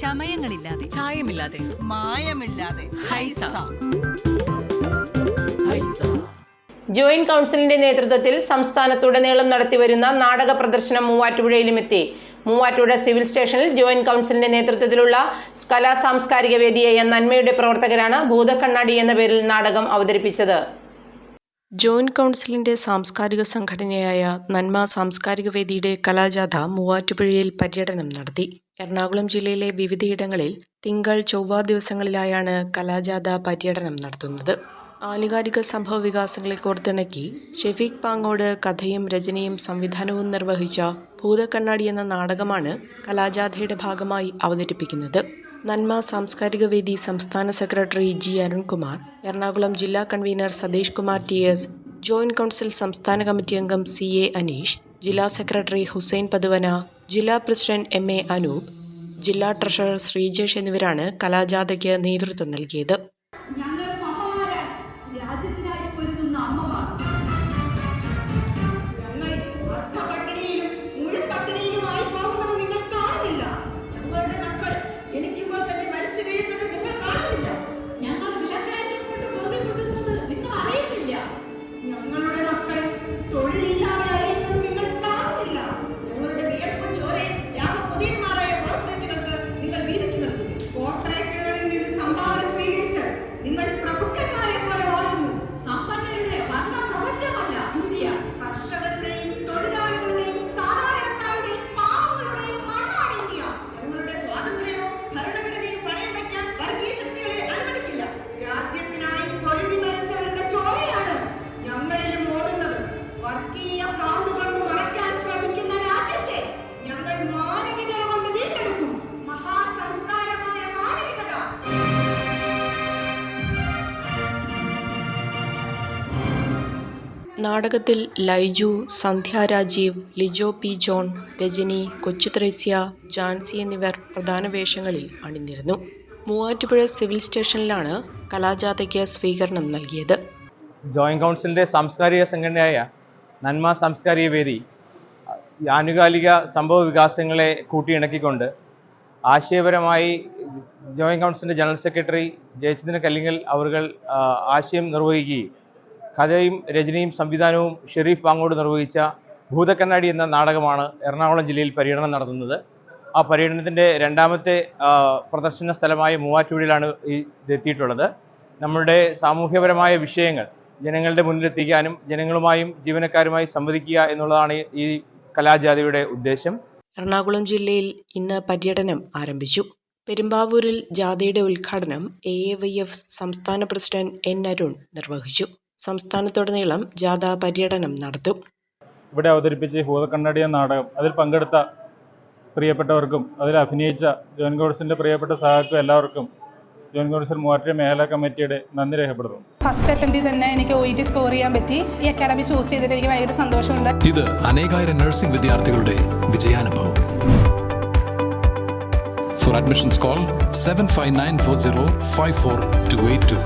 ചമയങ്ങളില്ലാതെ. ചായമില്ലാതെ. മായമില്ലാതെ. Haiza. Joint കൗൺസിലിന്റെ നേതൃത്വത്തിൽ സംസ്ഥാനത്തുടനീളം നടത്തിവരുന്ന നാടക പ്രദർശനം മൂവാറ്റുപുഴയിലും എത്തി മൂവാറ്റുപുഴ സിവിൽ സ്റ്റേഷനിൽ ജോയിന്റ് കൗൺസിലിന്റെ നേതൃത്വത്തിലുള്ള കലാ സാംസ്കാരിക വേദിയായ നന്മയുടെ പ്രവർത്തകരാണ് ഭൂതക്കണ്ണാടി എന്ന പേരിൽ നാടകം അവതരിപ്പിച്ചത്. ജോയിന്റ് കൗൺസിലിന്റെ സാംസ്കാരിക സംഘടനയായ നന്മ സാംസ്കാരിക വേദിയുടെ കലാജാഥ മൂവാറ്റുപുഴയിൽ പര്യടനം നടത്തി. എറണാകുളം ജില്ലയിലെ വിവിധയിടങ്ങളിൽ തിങ്കൾ ചൊവ്വ ദിവസങ്ങളിലായാണ് കലാജാഥ പര്യടനം നടത്തുന്നത്. ആനുകാലിക സംഭവ വികാസങ്ങളെ കോർത്തിണക്കി ഷെഫീഖ് പാങ്ങോട് കഥയും രചനയും സംവിധാനവും നിർവഹിച്ച ഭൂതക്കണ്ണാടി എന്ന നാടകമാണ് കലാജാഥയുടെ ഭാഗമായി അവതരിപ്പിക്കുന്നത്. നന്മ സാംസ്കാരിക വേദി സംസ്ഥാന സെക്രട്ടറി ജി അരുൺകുമാർ എറണാകുളം ജില്ലാ convener Satheesh Kumar T S joint council സംസ്ഥാന കമ്മിറ്റി അംഗം സി എ അനീഷ് ജില്ലാ സെക്രട്ടറി ഹുസൈൻ പതുവന ജില്ലാ പ്രസിഡന്റ് എം എ അനൂപ് ജില്ലാ ട്രഷറർ ശ്രീജേഷ് എന്നിവരാണ് കലാജാഥയ്ക്ക് നേതൃത്വം നൽകിയത്. നാടകത്തിൽ ലൈജു സന്ധ്യ രാജീവ് ലിജോ പി ജോൺ രജനി കൊച്ചു ത്രേസ്യ ജാൻസി എന്നിവർ പ്രധാന വേഷങ്ങളിൽ അണിനിരുന്നു. മൂവാറ്റുപുഴ സിവിൽ സ്റ്റേഷനിലാണ് കലാജാഥയ്ക്ക് സ്വീകരണം നൽകിയത്. ജോയിന്റ് കൗൺസിലിന്റെ സാംസ്കാരിക സംഘടനയായ നന്മ സാംസ്കാരിക വേദി ആനുകാലിക സംഭവ വികാസങ്ങളെ കൂട്ടിയിണക്കിക്കൊണ്ട് ആശയപരമായി ജോയിന്റ് കൗൺസിലിന്റെ ജനറൽ സെക്രട്ടറി ജയചന്ദ്രൻ കല്ലിങ്ങൽ അവർ ആശയം നിർവഹിക്കുകയും കഥയും രചനയും സംവിധാനവും ഷെരീഫ് വാങ്ങോട് നിർവഹിച്ച ഭൂതക്കണ്ണാടി എന്ന നാടകമാണ് എറണാകുളം ജില്ലയിൽ പര്യടനം നടത്തുന്നത്. ആ പര്യടനത്തിന്റെ രണ്ടാമത്തെ പ്രദർശന സ്ഥലമായ മൂവാറ്റുപുഴയിലാണ് ഈ ഇതെത്തിയിട്ടുള്ളത് നമ്മളുടെ സാമൂഹ്യപരമായ വിഷയങ്ങൾ ജനങ്ങളുടെ മുന്നിലെത്തിക്കാനും ജനങ്ങളുമായും ജീവനക്കാരുമായി സംവദിക്കുക എന്നുള്ളതാണ് ഈ കലാജാഥയുടെ ഉദ്ദേശം. എറണാകുളം ജില്ലയിൽ ഇന്ന് പര്യടനം ആരംഭിച്ചു. പെരുമ്പാവൂരിൽ ജാഥയുടെ ഉദ്ഘാടനം എ എ വൈ എഫ് സംസ്ഥാന പ്രസിഡന്റ് എൻ അരുൺ നിർവഹിച്ചു. സംസ്ഥാനത്തുടനീളം ജാഥ പര്യടനം നടത്തും. ഇവിടെ അവതരിപ്പിച്ച ഭൂതക്കണ്ണടിയ എന്ന നാടകം അതിൽ പങ്കെടുത്ത പ്രിയപ്പെട്ടവർക്കും അതിൽ അഭിനയിച്ച ജോൺ ഗോഡ്സിന്റെ പ്രിയപ്പെട്ട സഹാക്കും എല്ലാവർക്കും ജോയിന്റ് കൗൺസിൽ മൂവാറ്റുപുഴ മേഖലാ കമ്മിറ്റിയുടെ നന്ദി രേഖപ്പെടുത്തുന്നു. ഫസ്റ്റ് അറ്റംപ്റ്റിൽ തന്നെ എനിക്ക് ഒ ടി സ്കോർ ചെയ്യാൻ പറ്റി. ഈ അക്കാഡമി ചൂസ് ചെയ്തിട്ട് എനിക്ക് ഭയങ്കര സന്തോഷമുണ്ട്. ഇത് അനേകായിരം നഴ്സിംഗ് വിദ്യാർത്ഥികളുടെ വിജയാനുഭവം. Four admissions call 7594054282.